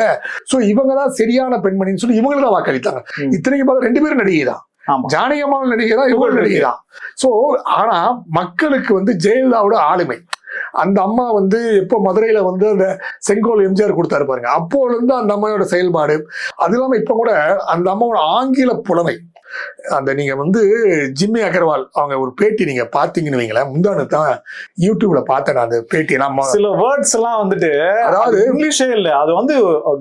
சோ இவங்க தான் சரியான பெண்மணின்னு சொல்லி இவங்க தான் வாக்களித்தாங்க. இத்தனைக்கு பார்த்தா ரெண்டு பேரும் நடிகை தான். ஆமா. ஜானகி அம்மாவும் நடிகை தான் இவங்களும் நடிகை தான். சோ ஆனா மக்களுக்கு வந்து ஜெயலலிதாவோட ஆளுமை. அந்த அம்மா வந்து எப்போ மதுரையில வந்து அந்த செங்கோல் எம்ஜிஆர் கொடுத்தாரு பாருங்க. அப்போல இருந்து அந்த அம்மாவோட செயல்பாடு. அது இல்லாம இப்ப கூட அந்த அம்மாவோட ஆங்கில புலமை. அந்த நீங்க வந்து ஜிம்மி அகர்வால் அவங்க ஒரு பேட்டி நீங்க பாத்தீங்கன்னு வைங்களேன் முந்தானு தான் யூடியூப்ல பார்த்தேன் அந்த பேட்டி நம்ம சில வேர்ட்ஸ் எல்லாம் வந்துட்டு அதாவது இங்கிலீஷே இல்ல அது வந்து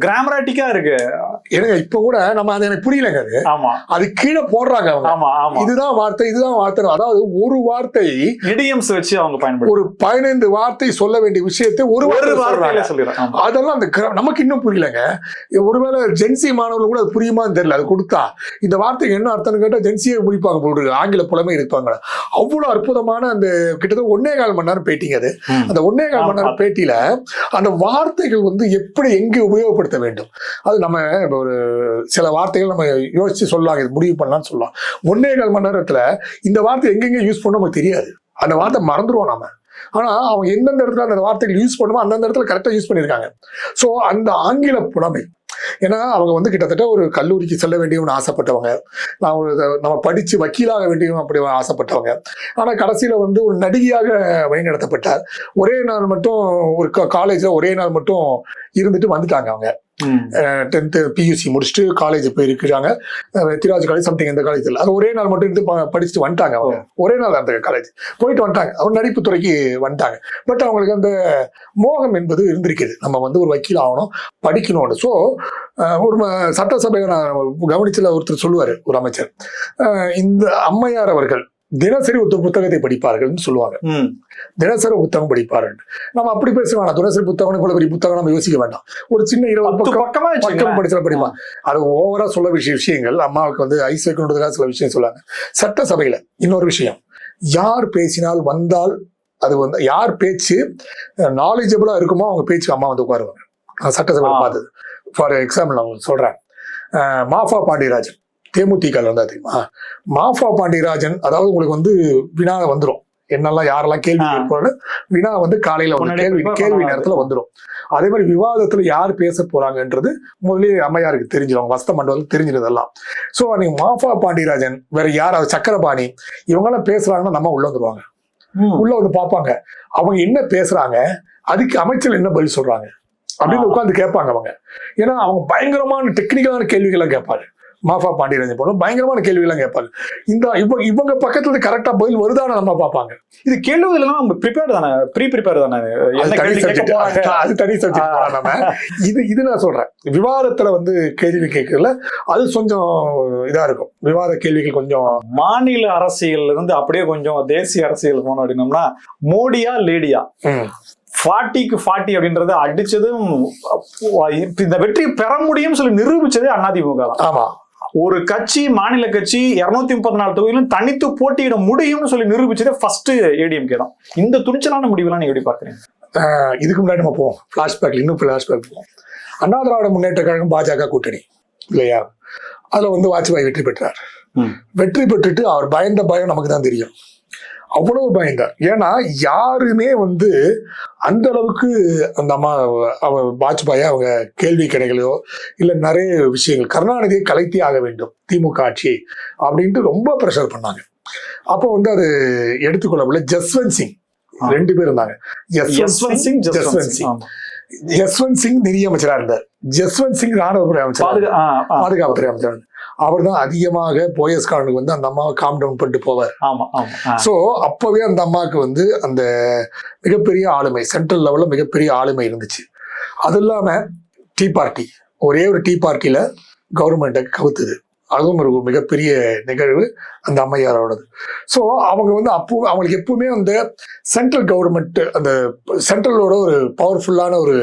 கிராமராட்டிக்கா இருக்கு. எனக்கு இப்ப கூட நம்ம அது எனக்கு புரியலங்க அது. ஆமா. அது கீழே போடுறாங்க அவங்க. ஆமா ஆமா. இதுதான் வார்த்தை இதுதான் வார்த்தை அதாவது ஒரு வார்த்தை இடியம்ஸ் வச்சு அவங்க பயன்படுத்த ஒரு பதினைந்து வார்த்தை சொல்ல வேண்டிய விஷயத்தை ஒரு ஒரு வார்த்தை வார்த்தையில. அதெல்லாம் அந்த நமக்கு இன்னும் புரியலங்க. ஒருவேளை ஜென்சி மாணவர்கள் கூட அது புரியுமான்னு தெரியல அது கொடுத்தா. இந்த வார்த்தைக்கு என்ன அர்த்தம் கேட்டா ஜென்சியை முடிப்பாங்க போட்டு ஆங்கில புலமை இருப்பாங்க அவ்வளவு அற்புதமான அந்த கிட்டத்தட்ட ஒன்னே கால் மணி நேரம் பேட்டிங்க அது. அந்த ஒன்னே கால் மணி நேரம் பேட்டியில அந்த வார்த்தைகள் வந்து எப்படி எங்கே உபயோகப்படுத்த வேண்டும்? அது நம்ம ஒரு சில வார்த்தைகள் நம்ம யோசிச்சு சொல்லலாம் இது முடிவு பண்ணலாம்னு சொல்லலாம். ஒன்னே கால் மணி நேரத்துல இந்த வார்த்தை எங்கெங்க யூஸ் பண்ண நமக்கு தெரியாது. அந்த வார்த்தை மறந்துடுவோம் நாம. ஆனா அவங்க எந்தெந்த இடத்துல அந்த வார்த்தைகள் யூஸ் பண்ணுமோ அந்தந்த இடத்துல கரெக்டா யூஸ் பண்ணியிருக்காங்க. ஸோ அந்த ஆங்கில புலமை ஏன்னா அவங்க வந்து கிட்டத்தட்ட ஒரு கல்லூரிக்கு செல்ல வேண்டியவனு ஆசைப்பட்டவங்க. நான் ஒரு நம்ம படிச்சு வக்கீலாக வேண்டியவன் அப்படி ஆசைப்பட்டவங்க. ஆனா கடைசியில் வந்து ஒரு நடிகையாக வழிநடத்தப்பட்டார். ஒரே நாள் மட்டும் ஒரு காலேஜில் ஒரே நாள் மட்டும் இருந்துட்டு வந்துட்டாங்க அவங்க. டென்த்து பியூசி முடிச்சுட்டு காலேஜ் போயிருக்கிறாங்க. திராஜ் காலேஜ் சம்திங் இந்த காலேஜில் அது ஒரே நாள் மட்டும் இருந்து படிச்சுட்டு வந்துட்டாங்க அவங்க. ஒரே நாள் அந்த காலேஜ் போயிட்டு வந்துட்டாங்க. அவங்க நடிப்பு துறைக்கு வந்துட்டாங்க. பட் அவங்களுக்கு அந்த மோகம் என்பது இருந்திருக்குது. நம்ம வந்து ஒரு வக்கீல் ஆகணும் படிக்கணும்னு. ஸோ ஒரு சட்டசபையில் நான் கவனிச்சல ஒருத்தர் சொல்லுவார் ஒரு அமைச்சர். இந்த அம்மையார் அவர்கள் தினசரி ஒரு புத்தகத்தை படிப்பார்கள்னு சொல்லுவாங்க. தினசரி புத்தகம் படிப்பார்கள். நம்ம அப்படி பேச வேணாம். தினசரி புத்தகம் இவ்வளவு பெரிய புத்தகம் நம்ம யோசிக்க வேண்டாம். ஒரு சின்ன இருபது பக்கம் பக்கமா. படிச்சா படிப்பான் அது ஓவரா சொல்ல விஷய விஷயங்கள். அம்மாவுக்கு வந்து ஐஸ் வைக்கணுன்றதுக்காக சில விஷயம் சொல்லாங்க. சட்டசபையில இன்னொரு விஷயம். யார் பேசினால் வந்தால் அது வந்து யார் பேச்சு நாலேஜபிளா இருக்குமோ அவங்க பேச்சு அம்மா வந்து உட்காருவாங்க. சட்டசபையில. பார்த்தது. ஃபார் எக்ஸாம்பிள் நான் சொல்றேன். மாஃபா பாண்டியராஜன். தேமுதிக வந்தா தெரியுமா? மாஃபா பாண்டியராஜன் அதாவது உங்களுக்கு வந்து வினா வந்துரும். என்னெல்லாம் யாரெல்லாம் கேள்வி ஆ. கேட்பாங்க வினா வந்து காலையில வந்து கேள்வி கேள்வி. நேரத்துல வந்துரும். அதே மாதிரி விவாதத்துல யார் பேச போறாங்கன்றது முதலே அம்மையாருக்கு தெரிஞ்சிடும் வஸ்த மண்டலம் தெரிஞ்சிருதெல்லாம். ஸோ நீங்க மாஃபா பாண்டியராஜன் வேற யாராவது சக்கரபாணி. இவங்கெல்லாம் பேசுறாங்கன்னா நம்ம உள்ள வந்துருவாங்க. உள்ள வந்து பார்ப்பாங்க. அவங்க என்ன பேசுறாங்க? அதுக்கு அமைச்சர் என்ன பதில் சொல்றாங்க? அப்படின்னு ஆ. உட்கார்ந்து கேட்பாங்க அவங்க. ஏன்னா அவங்க பயங்கரமான டெக்னிக்கலான கேள்விகள்லாம் கேட்பாரு மாஃபா பாண்டியராஜன் போல பயங்கரமான கேள்விகள்லாம் கேட்பாங்க இந்த இவங்க இவங்க பக்கத்துல கரெக்டா பதில் வருதான்னு நம்ம பார்ப்பாங்க. இது கேள்வி எல்லாம் ப்ரிப்பேர் தானே? ப்ரீ ப்ரிப்பேர் தானே அது தனி சப்ஜெக்ட். நம்ம. இது இது நான் சொல்றேன். விவாதத்துல வந்து கேள்வி கேட்கறதுல அது கொஞ்சம் இதா இருக்கும். விவாத கேள்விகள் கொஞ்சம் மாநில அரசியல்ல இருந்து அப்படியே கொஞ்சம் தேசிய அரசியல் போனோம் அப்படின்னம்னா மோடியா லேடியா? ஃபார்ட்டிக்கு ஃபார்ட்டி அப்படின்றத அடிச்சதும் இந்த வெற்றி பெற முடியும்னு சொல்லி நிரூபிச்சதே அதிமுக தான். ஆமா. ஒரு கட்சி மாநில கட்சி இருநூத்தி முப்பத்தி நாலு தொகுதியிலும் தனித்து போட்டியிட முடியும்னு சொல்லி நிரூபிச்சதே ஃபர்ஸ்ட் ஏடிஎம்கே தான். இந்த துணிச்சலான முடிவுலாம் நீங்க எப்படி பாக்குறீங்க ஆஹ் இதுக்கு முன்னாடி நம்ம போவோம். ஃபிளாஷ்பேக் இன்னும் ஃபிளாஷ்பேக் போவோம். அண்ணா திராவிட முன்னேற்ற கழகம் பாஜக கூட்டணி இல்லையா? அதுல வந்து வாஜ்பாய் வெற்றி பெற்றார். வெற்றி பெற்றுட்டு அவர் பயந்த பயம் நமக்கு தான் தெரியும். அவ்வளவு பயந்தார் ஏன்னா யாருமே வந்து அந்த அளவுக்கு அந்த அம்மா அவ வாஜ்பாயை அவங்க கேள்வி கணைகளோ இல்ல நிறைய விஷயங்கள் கருணாநிதியை கலைத்தே ஆக வேண்டும் திமுக ஆட்சி அப்படின்ட்டு ரொம்ப ப்ரெஷர் பண்ணாங்க. அப்போ வந்து அது எடுத்துக்கொள்ளவில்லை. ஜஸ்வந்த் சிங். ரெண்டு பேர் இருந்தாங்க. யஸ்வந்த் சிங் ஜஸ்வந்த் ஜஸ்வந்த் சிங். யஸ்வந்த் சிங் நிதியமைச்சரா இருந்தார். ஜஸ்வந்த் சிங் ராணுவத்துறை அமைச்சர் பாதுகாப்புத்துறை அமைச்சர் அவர் தான் அதிகமாக போயஸ் கார்டுக்கு வந்து அந்த அம்மாவை காம் டவுன் பண்ணிட்டு போவார். ஸோ அப்பவே அந்த அம்மாவுக்கு வந்து அந்த மிகப்பெரிய ஆளுமை சென்ட்ரல் லெவல்ல மிகப்பெரிய ஆளுமை இருந்துச்சு. அது இல்லாம டீ பார்ட்டி ஒரே ஒரு டீ பார்ட்டியில கவர்மெண்ட்டை கவுத்துது. அதுவும் ஒரு மிகப்பெரிய நிகழ்வு அந்த அம்மையாரோடது. ஸோ அவங்க வந்து அப்போ அவங்களுக்கு எப்பவுமே அந்த சென்ட்ரல் கவர்மெண்ட் அந்த சென்ட்ரலோட ஒரு பவர்ஃபுல்லான ஒரு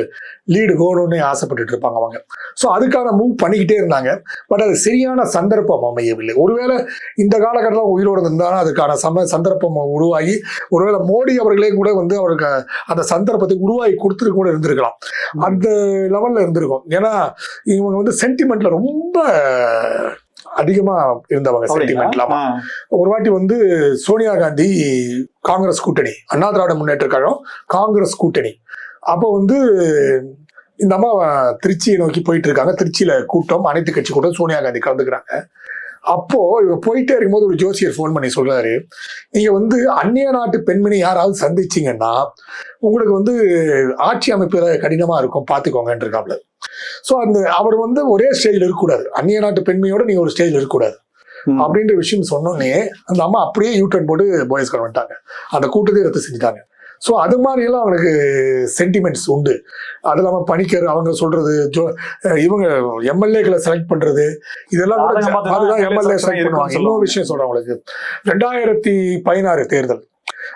லீடு வேணும்னு ஆசைப்பட்டுட்டு இருப்பாங்க அவங்க. ஸோ அதுக்கான மூவ் பண்ணிக்கிட்டே இருந்தாங்க. பட் அது சரியான சந்தர்ப்பம் அமையவில்லை. ஒருவேளை இந்த காலகட்டத்தில் உயிரோடு இருந்தாலும் அதுக்கான சம சந்தர்ப்பம் உருவாகி ஒருவேளை மோடி அவர்களே கூட வந்து அவருக்கு அந்த சந்தர்ப்பத்தை உருவாக்கி கொடுத்துட்டு கூட இருந்திருக்கலாம். அந்த லெவல்ல இருந்திருக்கும். ஏன்னா இவங்க வந்து சென்டிமெண்ட்ல ரொம்ப அதிகமா இருந்தவங்க சென்டிமெண்ட்ல. ஒரு வாட்டி வந்து சோனியா காந்தி காங்கிரஸ் கூட்டணி அண்ணா திராவிட முன்னேற்ற கழகம் காங்கிரஸ் கூட்டணி. அப்போ வந்து இந்த அம்மா திருச்சியை நோக்கி போயிட்டு இருக்காங்க. திருச்சியில கூட்டம் அனைத்து கட்சி கூட்டம் சோனியா காந்தி கலந்துக்கிறாங்க. அப்போ இவங்க போயிட்டே இருக்கும்போது ஒரு ஜோசியர் ஃபோன் பண்ணி சொல்றாரு. நீங்க வந்து அந்நிய நாட்டு பெண்மணி யாராவது சந்திச்சீங்கன்னா உங்களுக்கு வந்து ஆட்சி அமைப்பு கடினமா இருக்கும் பாத்துக்கோங்கன்னு இருக்காப்ல. ஸோ அந்த அவர் வந்து ஒரே ஸ்டேஜ்ல இருக்கக்கூடாது. அந்நிய நாட்டு பெண்மையோட நீங்க ஒரு ஸ்டேஜ்ல இருக்கக்கூடாது. அப்படின்ற விஷயம் சொன்னோன்னே அந்த அம்மா அப்படியே யூ டர்ன் போட்டு பாய்ஸ்கார் வந்துட்டாங்க. அந்த கூட்டத்தை ரத்து செஞ்சுட்டாங்க. ஸோ அது மாதிரி எல்லாம் அவங்களுக்கு சென்டிமெண்ட்ஸ் உண்டு. அது இல்லாமல் பணிக்கர் அவங்க சொல்றது ஜோ இவங்க எம்எல்ஏக்களை செலக்ட் பண்றது இதெல்லாம் அதுதான் எம்எல்ஏ செலக்ட் பண்ணுவாங்க. இன்னொரு. விஷயம் சொல்றேன் உங்களுக்கு. ரெண்டாயிரத்தி பதினாறு தேர்தல்.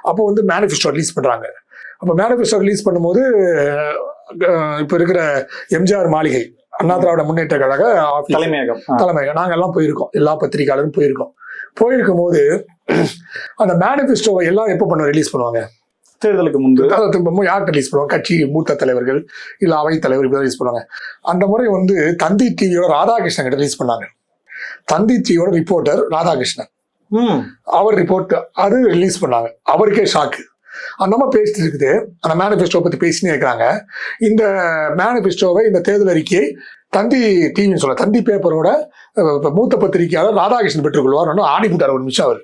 அப்போ வந்து மேனிஃபெஸ்டோ ரிலீஸ் பண்றாங்க. அப்போ மேனிஃபெஸ்டோ ரிலீஸ் பண்ணும்போது இப்போ இருக்கிற எம்ஜிஆர் மாளிகை அண்ணா திராவிட முன்னேற்ற கழக தலைமையகம். தலைமையகம். நாங்க எல்லாம் போயிருக்கோம். எல்லா பத்திரிகையாளரும் போயிருக்கோம். போயிருக்கும் போது அந்த மேனிஃபெஸ்டோவை எல்லாம் எப்போ பண்ண ரிலீஸ் பண்ணுவாங்க? தேர்தலுக்கு முன்பு யார் ரிலீஸ் பண்ணுவாங்க? கட்சி மூத்த தலைவர்கள் இல்ல அவை தலைவர் இப்படி ரிலீஸ் பண்ணுவாங்க. அந்த முறை வந்து தந்தி டிவியோட ராதாகிருஷ்ணன் கிட்ட ரிலீஸ் பண்ணாங்க. தந்தி டிவியோட ரிப்போர்ட்டர் ராதாகிருஷ்ணன். ம். அவர் ரிப்போர்ட் அது ரிலீஸ் பண்ணாங்க. அவருக்கே ஷாக்கு அந்த அம்மா பேசிட்டு இருக்குது. அந்த மேனிஃபெஸ்டோ பத்தி பேசினே இருக்கிறாங்க. இந்த மேனிஃபெஸ்டோவை இந்த தேர்தல் அறிக்கையை தந்தி டிவின்னு சொல்ல தந்தி பேப்பரோட மூத்த பத்திரிகையாளர் ராதாகிருஷ்ணன் பெற்றுக்கொள்வார். ஆடி போட்டார் ஒரு நிமிஷம் அவர்.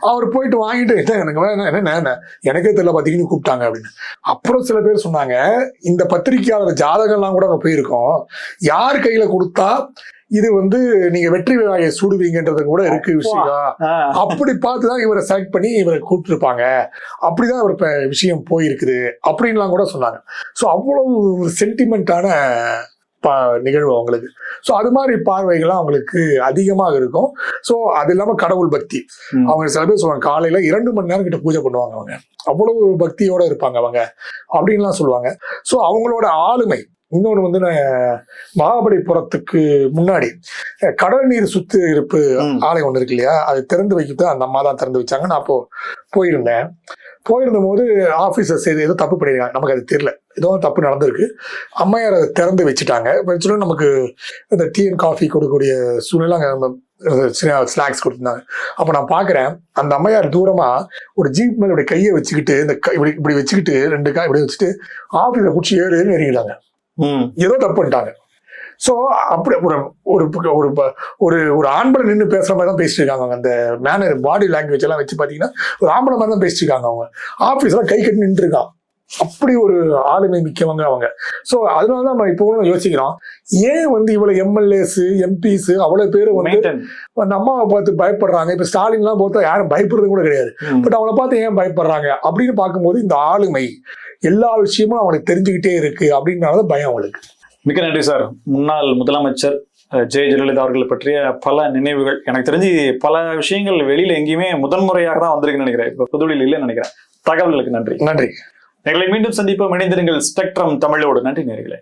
அவர் போயிட்டு வாங்கிட்டு "என்ன, எனக்கு என்ன, எனக்கே தெரியல பாத்தீங்கன்னு கூப்பிட்டாங்க அப்படின்னு. அப்புறம் சில பேர் சொன்னாங்க இந்த பத்திரிகையாளர் ஜாதகம்லாம் கூட அங்க போயிருக்கோம். யார் கையில கொடுத்தா இது வந்து நீங்க வெற்றி விழாயை சூடுவீங்கன்றது கூட இருக்கு விஷயம். அப்படி பார்த்துதான் இவரை செலக்ட் பண்ணி இவரை கூப்பிட்டுருப்பாங்க. அப்படிதான் இவர் இப்ப விஷயம் போயிருக்குது அப்படின்லாம் கூட சொன்னாங்க. ஸோ அவ்வளவு ஒரு சென்டிமெண்ட்டான பா நிகழ்வு அவங்களுக்கு. ஸோ அது மாதிரி பார்வைகள்லாம் அவங்களுக்கு அதிகமாக இருக்கும். ஸோ அது இல்லாமல் கடவுள் பக்தி. அவங்க சில பேர் சொல்லுவாங்க காலையில இரண்டு மணி நேரம் கிட்ட பூஜை பண்ணுவாங்க அவங்க. அவ்வளவு பக்தியோட இருப்பாங்க அவங்க அப்படின்லாம் சொல்லுவாங்க. ஸோ அவங்களோட ஆளுமை இன்னொன்று வந்து மகாபலிபுரத்துக்கு முன்னாடி கடல் நீர் சுத்து இருப்பு. ஆலை ஒன்று இருக்கு இல்லையா? அது திறந்து வைக்கிறது அந்த அம்மா தான் திறந்து வச்சாங்க நான் அப்போ போயிருந்தேன். போயிருந்த போது ஆஃபீஸர்ஸ் ஏதோ ஏதோ தப்பு பண்ணியிருக்காங்க நமக்கு அது தெரியல. ஏதோ தப்பு நடந்திருக்கு. அம்மையார் அதை திறந்து வச்சுட்டாங்க. வச்சுட்டு நமக்கு இந்த டீ அண்ட் காஃபி கொடுக்கக்கூடிய சூழ்நிலை அங்கே நம்ம ஸ்நாக்ஸ் கொடுத்துருந்தாங்க. அப்போ நான் பார்க்குறேன் அந்த அம்மையார் தூரமா ஒரு ஜீப் மேல இப்படி கையை வச்சுக்கிட்டு இந்த இப்படி இப்படி வச்சுக்கிட்டு ரெண்டு காய் இப்படி வச்சுட்டு ஆஃபீஸை குச்சி ஏறு ம். ஏதோ தப்பு பண்ணிட்டாங்க. ஸோ அப்படி ஒரு ஒரு ஒரு ஒரு ஒரு ஆண்பளை நின்று பேசுற மாதிரி தான் பேசிட்டு இருக்காங்க அவங்க. அந்த மேனர் பாடி லாங்குவேஜ் எல்லாம் வச்சு பார்த்தீங்கன்னா ஒரு ஆம்பளை மாதிரி தான் பேசிட்டு இருக்காங்க அவங்க ஆஃபீஸ்லாம் கை கட்டி நின்று இருக்கான் அப்படி ஒரு ஆளுமை மிக்கவங்க அவங்க. ஸோ அதனால தான் நம்ம இப்போ யோசிக்கிறோம். ஏன் வந்து இவ்வளவு எம்எல்ஏஸ் எம்பிஸ் அவ்வளவு பேர் வந்து. அந்த அம்மாவை பார்த்து பயப்படுறாங்க? இப்ப ஸ்டாலின்லாம் பார்த்தா யாரும் பயப்படுறது கூட கிடையாது. பட் அவங்கள பார்த்து ஏன் பயப்படுறாங்க? அப்படின்னு பார்க்கும்போது இந்த ஆளுமை எல்லா விஷயமும் அவனுக்கு தெரிஞ்சுக்கிட்டே இருக்கு அப்படின்னால பயம் அவங்களுக்கு. மிக்க நன்றி சார். முன்னாள் முதலமைச்சர் ஜெய ஜெயலலிதா அவர்கள் பற்றிய பல நினைவுகள். எனக்கு தெரிஞ்சு பல விஷயங்கள் வெளியில எங்கேயுமே முதன்முறையாக தான் வந்திருக்குன்னு நினைக்கிறேன். இப்ப புதுவெளியில் இல்லைன்னு நினைக்கிறேன். தகவல்களுக்கு நன்றி. நன்றி. எங்களை மீண்டும் சந்திப்போம். இணைந்திருங்கள். ஸ்பெக்ட்ரம் தமிழோடு. நன்றி நேர்களே